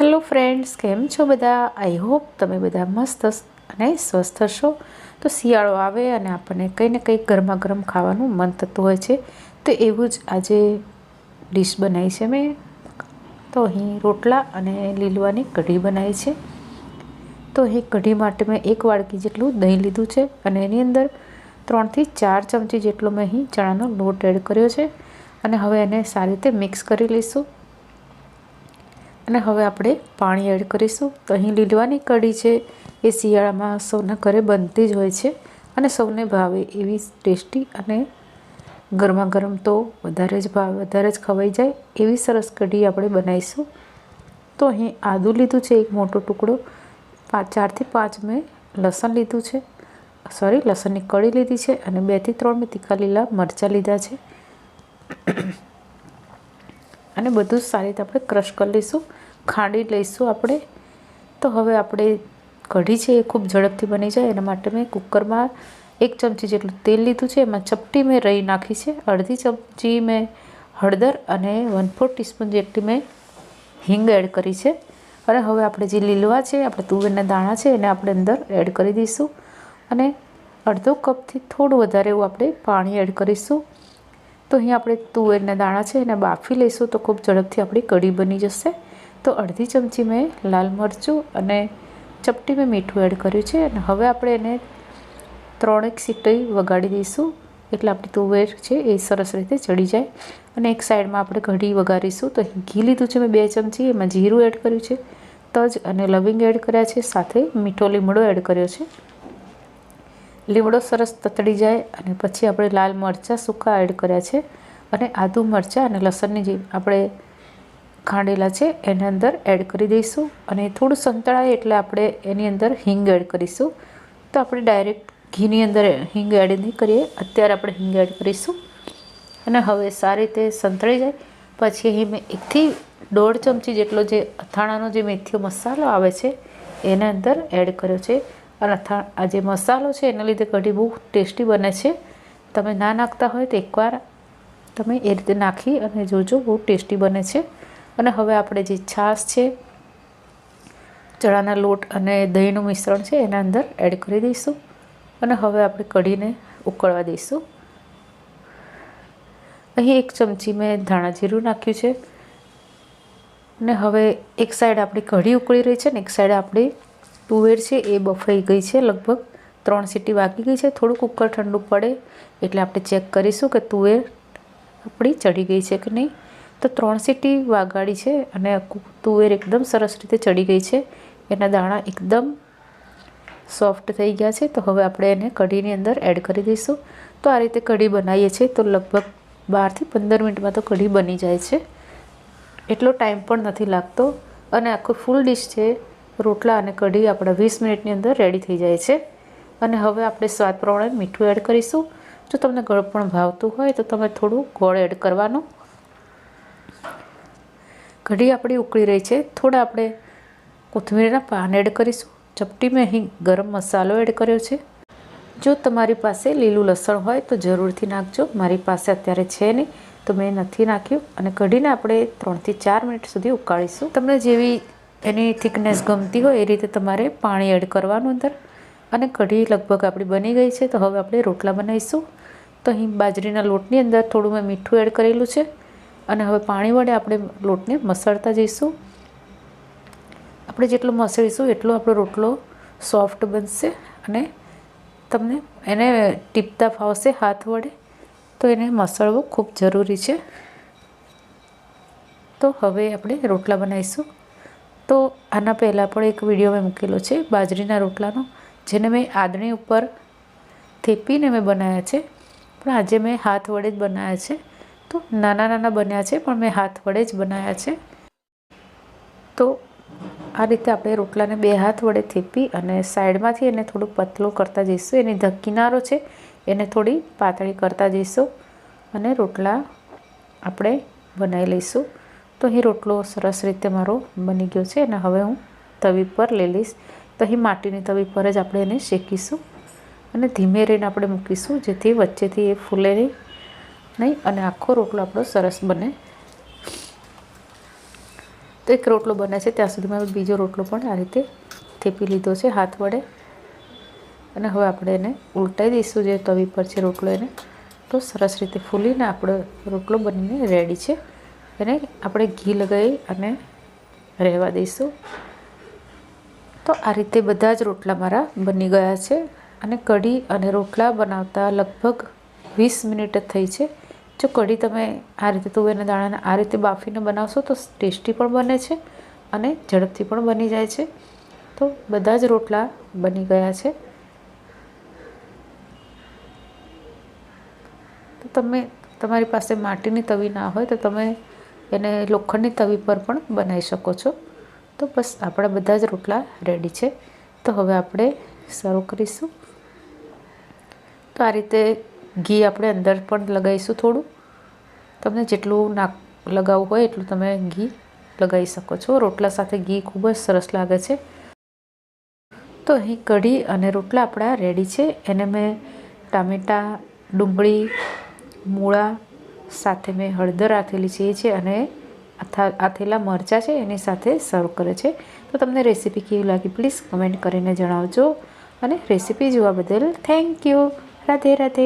Hello friends કેમ છો બધા? આઈ હોપ તમે બધા મસ્ત અને સ્વસ્થ હશો. તો શિયાળો આવે અને આપણને કંઈ ને કંઈ ગરમા ગરમ ખાવાનું મન થતું હોય છે. તો એવું જ આજે ડીશ બનાવી છે મેં. તો અહીં રોટલા અને લીલવાની કઢી બનાવી છે. તો અહીં કઢી માટે મેં એક વાડકી જેટલું દહીં લીધું છે અને એની અંદર ત્રણથી ચાર ચમચી જેટલો મેં અહીં ચણાનો લોટ એડ કર્યો છે. અને હવે એને સારી રીતે મિક્સ કરી લઈશું. અને હવે આપણે પાણી એડ કરીશું. તો અહીં લીલવાની કઢી છે. એ શિયાળામાં સૌના ઘરે બનતી જ હોય છે અને સૌને ભાવે એવી ટેસ્ટી અને ગરમા ગરમ તો વધારે જ ભાવે, વધારે જ ખવાઈ જાય એવી સરસ કઢી આપણે બનાવીશું. તો અહીં આદું લીધું છે, એક મોટો ટુકડો. પાંચ ચારથી પાંચ મેં લસણ લીધું છે. સોરી, લસણની કળી લીધી છે અને બેથી ત્રણ મેં તીખા લીલા મરચાં લીધા છે. અને બધું સારી રીતે આપણે ક્રશ કરી લઈશું. ખાંડી લઈશું આપણે. તો હવે આપણે કઢી છે એ ખૂબ ઝડપથી બની જાય. એના માટે મેં કુકરમાં એક ચમચી જેટલું તેલ લીધું છે. એમાં ચપટી મેં રહી નાખી છે. અડધી ચમચી મેં હળદર અને વન ફોર ટીસ્પૂન જેટલી મેં હિંગ એડ કરી છે. અને હવે આપણે જે લીલવા છે, આપણે તુવેરના દાણા છે, એને આપણે અંદર એડ કરી દઈશું. અને અડધો કપથી થોડું વધારે એવું આપણે પાણી એડ કરીશું. તો અહીં આપણે તુવેરના દાણા છે, એને બાફી લઈશું તો ખૂબ ઝડપથી આપણી કઢી બની જશે. તો અડધી ચમચી મેં લાલ મરચું અને ચપટી મેં મીઠું એડ કર્યું છે અને હવે આપણે એને ત્રણેક સીટી વગાડી દઈશું. એટલે આપણી તુવેર છે એ સરસ રીતે ચડી જાય. અને એક સાઈડમાં આપણે કઢી વઘારીશું. તો ઘી લીધું છે મેં બે ચમચી, એમાં જીરું એડ કર્યું છે, તજ અને લવિંગ એડ કર્યા છે, સાથે મીઠો લીમડો એડ કર્યો છે. લીમડો સરસ તતડી જાય અને પછી આપણે લાલ મરચાં સૂકા એડ કર્યા છે. અને આદુ મરચાં અને લસણની જે આપણે ખાંડેલા છે, એની અંદર એડ કરી દઈશું. અને થોડું સંતળાય એટલે આપણે એની અંદર હિંગ એડ કરીશું. તો આપણે ડાયરેક્ટ ઘીની અંદર હિંગ એડ નહીં કરીએ, અત્યારે આપણે હિંગ એડ કરીશું. અને હવે સારી રીતે સંતળાઈ જાય. પછી અહીં મેં એકથી દોઢ ચમચી જેટલો જે અથાણાનો જે મેથીઓ મસાલો આવે છે, એના અંદર એડ કર્યો છે. અને અથા, આ જે મસાલો છે, એના લીધે કઢી બહુ ટેસ્ટી બને છે. તમે ના નાખતા હોય તો એકવાર તમે એ રીતે નાખી અને જોજો બહુ ટેસ્ટી બને છે. અને હવે આપણે જે છાશ છે, ચણાના લોટ અને દહીંનું મિશ્રણ છે, એના અંદર એડ કરી દઈશું. અને હવે આપણે કઢીને ઉકળવા દઈશું. અહીં એક ચમચી મેં ધાણા જીરું નાખ્યું છે. અને હવે એક સાઈડ આપણી કઢી ઉકળી રહી છે ને એક સાઈડ આપણી તુવેર છે, એ બફાઈ ગઈ છે લગભગ ત્રણ સીટી વાગી ગઈ છે. થોડું કુકર ઠંડુ પડે એટલે આપણે ચેક કરીશું કે તુવેર આપણી ચડી ગઈ છે કે નહીં. તો ત્રણ સીટી વાગાડી છે અને તુવેર એકદમ સરસ રીતે ચડી ગઈ છે. એના દાણા એકદમ સોફ્ટ થઈ ગયા છે. તો હવે આપણે એને કઢીની અંદર એડ કરી દઈશું. તો આ રીતે કઢી બનાવીએ છીએ તો લગભગ બારથી પંદર મિનિટમાં તો કઢી બની જાય છે. એટલો ટાઈમ પણ નથી લાગતો અને આખું ફૂલ ડીશ છે. રોટલા અને કઢી આપણા વીસ મિનિટની અંદર રેડી થઈ જાય છે. અને હવે આપણે સ્વાદ પ્રમાણે મીઠું એડ કરીશું. જો તમને ગળપણ ભાવતું હોય તો તમે થોડું ગોળ એડ કરવાનું. કઢી આપણી ઉકળી રહી છે. થોડા આપણે કોથમીરના પાન એડ કરીશું. ચપટી મેં અહીં ગરમ મસાલો એડ કર્યો છે. જો તમારી પાસે લીલું લસણ હોય તો જરૂરથી નાખજો. મારી પાસે અત્યારે છે નહીં, તો મેં નથી નાખ્યું. અને કઢીને આપણે ત્રણથી ચાર મિનિટ સુધી ઉકાળીશું. તમને જેવી એની થિકનેસ ગમતી હોય એ રીતે તમારે પાણી એડ કરવાનું અંદર. અને કઢી લગભગ આપણી બની ગઈ છે, તો હવે આપણે રોટલા બનાવીશું. તો અહીં બાજરીના લોટની અંદર થોડું મેં મીઠું એડ કરેલું છે. અને હવે પાણી વડે આપણે લોટને મસળતા જઈશું. આપણે જેટલો મસળીશું એટલો આપણો રોટલો સોફ્ટ બનશે અને તમને એને ટીપતા ફાવશે હાથ વડે. તો એને મસળવો ખૂબ જરૂરી છે. તો હવે આપણે રોટલા બનાવીશું. તો આના પહેલાં પણ એક વીડિયો મેં મૂકેલો છે, બાજરીના રોટલાનો, જેને મેં આદણી ઉપર થેપીને મેં બનાવ્યા છે. પણ આજે મેં હાથ વડે જ બનાવ્યા છે. તો નાના નાના બન્યા છે, પણ મેં હાથ વડે જ બનાવ્યા છે. તો આ રીતે આપણે રોટલાને બે હાથ વડે થેપી અને સાઈડમાંથી એને થોડું પતલું કરતા જઈશું. એની ધ, કિનારો છે, એને થોડી પાતળી કરતા જઈશું અને રોટલા આપણે બનાવી લઈશું. તો અહીં રોટલો સરસ રીતે મારો બની ગયો છે અને હવે હું તવી પર લઈ લઈશ. તો અહીં માટીની તવી પર જ આપણે એને શેકીશું અને ધીમે રહીને આપણે મૂકીશું, જેથી વચ્ચેથી એ ફૂલે નહીં નહીં, અને આખો રોટલો આપણો સરસ બને. તો એક રોટલો બને છે, ત્યાં સુધીમાં બીજો રોટલો પણ આ રીતે થેપી લીધો છે હાથ વડે. અને હવે આપણે એને ઉલટાઈ દઈશું જે તવી પર છે રોટલો એને. તો સરસ રીતે ફૂલીને આપણો રોટલો બનીને રેડી છે. એને આપણે ઘી લગાવી અને રહેવા દઈશું. તો આ રીતે બધા જ રોટલા મારા બની ગયા છે. અને કઢી અને રોટલા બનાવતા લગભગ વીસ મિનિટ થઈ છે. જો કઢી તમે આ રીતે તુવેરના દાણાને આ રીતે બાફીને બનાવશો તો ટેસ્ટી પણ બને છે અને ઝડપથી પણ બની જાય છે. તો બધા જ રોટલા બની ગયા છે. તો તમે તમારી પાસે માટીની તવી ના હોય તો તમે એને લોખંડની તવી પર પણ બનાવી શકો છો. તો બસ આપણા બધા જ રોટલા રેડી છે. તો હવે આપણે સર્વ કરીશું. તો આ રીતે ઘી આપણે અંદર પણ લગાવીશું થોડું. તમને જેટલું નાક લગાવવું હોય એટલું તમે ઘી લગાવી શકો છો. રોટલા સાથે ઘી ખૂબ જ સરસ લાગે છે. તો અહીં કઢી અને રોટલા આપણા રેડી છે. એને મેં ટામેટાં, ડુંગળી, મૂળા, સાથે મેં હળદર આથેલી છે, એ છે અને આથા, આથેલા મરચાં છે, એની સાથે સર્વ કરે છે. તો તમને રેસીપી કેવી લાગી પ્લીઝ કમેન્ટ કરીને જણાવજો. અને રેસીપી જોવા બદલ થેન્ક યુ. રાધે રાધે.